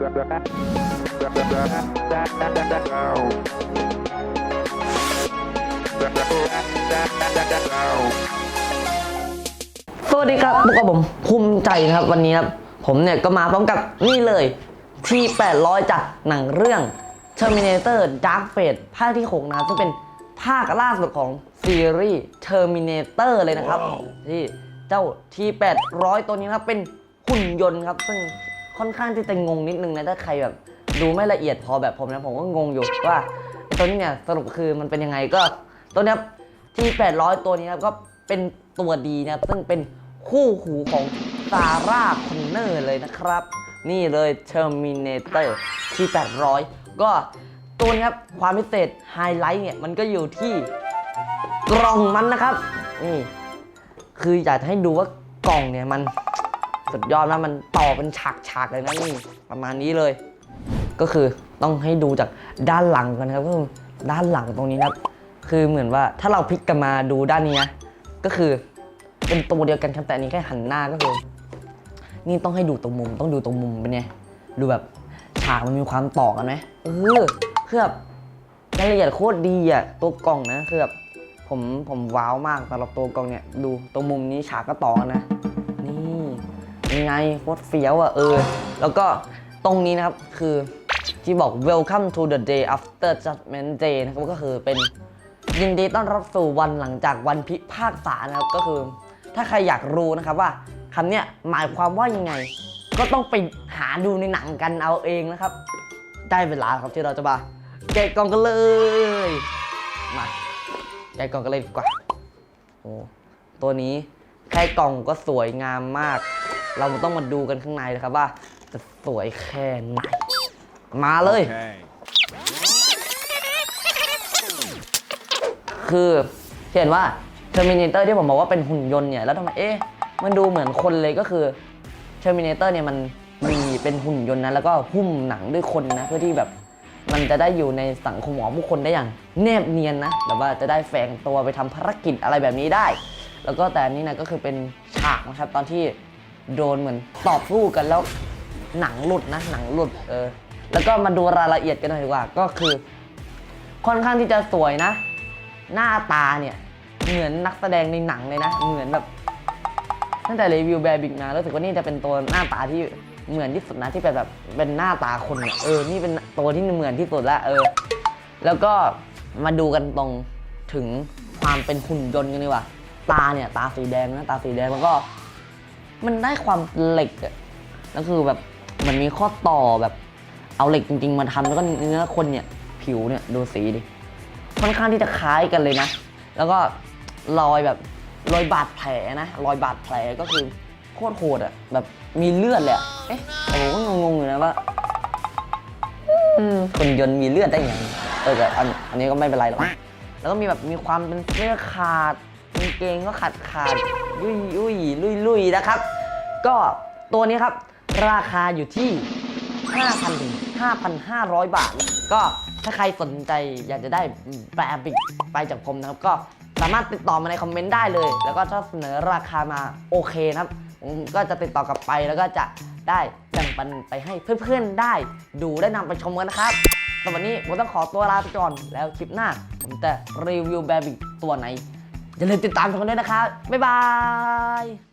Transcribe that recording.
สวัสดีครับพวกบผมภูมิใจนะครับวันนี้ครับผมเนี่ยก็มาพร้อมกับนี่เลยที่800จากหนังเรื่อง Terminator Dark Fate ภาคที่ 6 นะครับซึ่งเป็นภาคล่าสุดของซีรีส์ Terminator เลยนะครับ ที่เจ้าที่800 ตัวนี้นะครับเป็นหุ่นยนต์ครับ ซึ่ง ค่อนข้างที่จะงงนิดนึงนะถ้าใครแบบดูไม่ละเอียดพอแบบผมนะผมก็งงอยู่ว่าตัวนี้เนี่ยสรุปคือมันเป็นยังไงก็ตัวนี้ที่ 800 ตัวนี้นะครับก็เป็นตัวดีนะครับซึ่งเป็นคู่หูของซาร่าคอนเนอร์เลยนะครับ นี่เลย Terminator ที่ 800 ก็ตัวนี้ครับความพิเศษไฮไลท์เนี่ยมันก็อยู่ที่กล่องมันนะครับนี่คืออยากให้ดูว่ากล่องเนี่ยมัน สุดยอดมากมันต่อเป็นฉากๆเลยนะนี่ประมาณนี้เลย ก็คือต้องให้ดูจากด้านหลังกันนะครับก็คือด้านหลังตรงนี้นะครับ คือเหมือนว่าถ้าเราพลิกกันมาดูด้านนี้นะก็คือเป็นตัวเดียวกันครับแต่อันนี้แค่หันหน้าก็คือนี่ต้องให้ดูตรงมุมต้องดูตรงมุมเป็นไงดูแบบฉากมันมีความต่อกันไหมเออคือแบบรายละเอียดโคตรดีอะตัวกล่องนะคือแบบผมผมว้าวมากสำหรับตัวกล่องเนี่ยดูตรงมุมนี้ฉากก็ต่อกันนะ ยังไงโคตรเฟี้ยวอะเออ แล้วก็ตรงนี้นะครับคือที่บอก welcome to the day after judgment day นะครับก็คือเป็นยินดีต้อนรับสู่วันหลังจากวันพิพากษานะครับก็คือ ถ้าใครอยากรู้นะครับว่าคำเนี้ยหมายความว่ายังไง ก็ต้องไปหาดูในหนังกันเอาเองนะครับ ได้เวลาครับที่เราจะมาแกะกล่องกันเลยมาแกะกล่องกันเลยดีกว่าโอ้ตัวนี้แค่กล่องก็สวยงามมาก เราต้องมาดูกันข้างในนะครับว่า จะสวยแค่ไหน มาเลย Okay. คือเห็นว่า Terminator ที่ผมบอกว่าเป็นหุ่นยนต์เนี่ย แล้วทำไมเอ๊ะมันดูเหมือนคนเลยก็คือ Terminator เนี่ยมันมีเป็นหุ่นยนต์นะ แล้วก็หุ้มหนังด้วยคนนะ เพื่อที่แบบมันจะได้อยู่ในสังคมของผู้คนได้อย่างแนบเนียนนะแบบว่าจะได้แฝงตัวไปทำภารกิจอะไรแบบนี้ได้ แล้วก็แต่อันนี้นะก็คือเป็นฉากนะครับตอนที่ โดนเหมือนตอบสู้กันแล้วหนังหลุดนะหนังหลุดเออแล้วก็มาดูรายละเอียดกันหน่อยดีกว่าก็คือ ค่อนข้างที่จะสวยนะ หน้าตาเนี่ย เหมือนนักแสดงในหนังเลยนะ เหมือนแบบตั้งแต่รีวิวแบร์บิกมารู้สึกว่านี่จะเป็นตัวหน้าตาที่เหมือนที่สุดนะที่เป็นแบบเป็นหน้าตาคนเนี่ยเออนี่เป็นตัวที่เหมือนที่สุดละเออ แล้วก็มาดูกันตรงถึงความเป็นหุ่นยนต์กันดีกว่าตาเนี่ยตาสีแดงนะตาสีแดงแล้วก็ มันได้ความเหล็กอะแล้วคือแบบมันมีข้อต่อแบบ เอาเหล็กจริง ๆ มาทำแล้วก็เนื้อคนเนี่ย ผิวเนี่ยดูสีดิค่อนข้างที่จะคล้ายกันเลยนะ แล้วก็รอยแบบรอยบาดแผลนะรอยบาดแผลก็คือโคตรโหดอะแบบมีเลือดเลยอะเอ๊ะแต่ผมก็งงๆอยู่นะว่าอืมคนยนต์มีเลือดได้ยังไงเออแต่อันอันนี้ก็ไม่เป็นไรหรอกแล้วก็มีแบบมีความเป็นเสื้อขาดกาง เกงก็ขาดขาดยุยยุยลุยลุยนะครับ ก็ตัวนี้ครับราคาอยู่ที่ 5,000ถึง5,500 บาท ก็ถ้าใครสนใจอยากจะได้แบรบิกไปจากผมนะครับ ก็สามารถติดต่อมาในคอมเมนต์ได้เลย แล้วก็ถ้าเสนอราคามาโอเคนะครับ ผมก็จะติดต่อกลับไปแล้วก็จะได้แบ่งปันไปให้เพื่อนๆได้ ดูได้นำไปชมกันนะครับสำหรับวันนี้ผมต้องขอตัวลาไปก่อนแล้วคลิปหน้า ผมจะรีวิวแบรบิกตัวไหน อย่าลืมติดตามชมกันด้วยนะครับบ๊ายบาย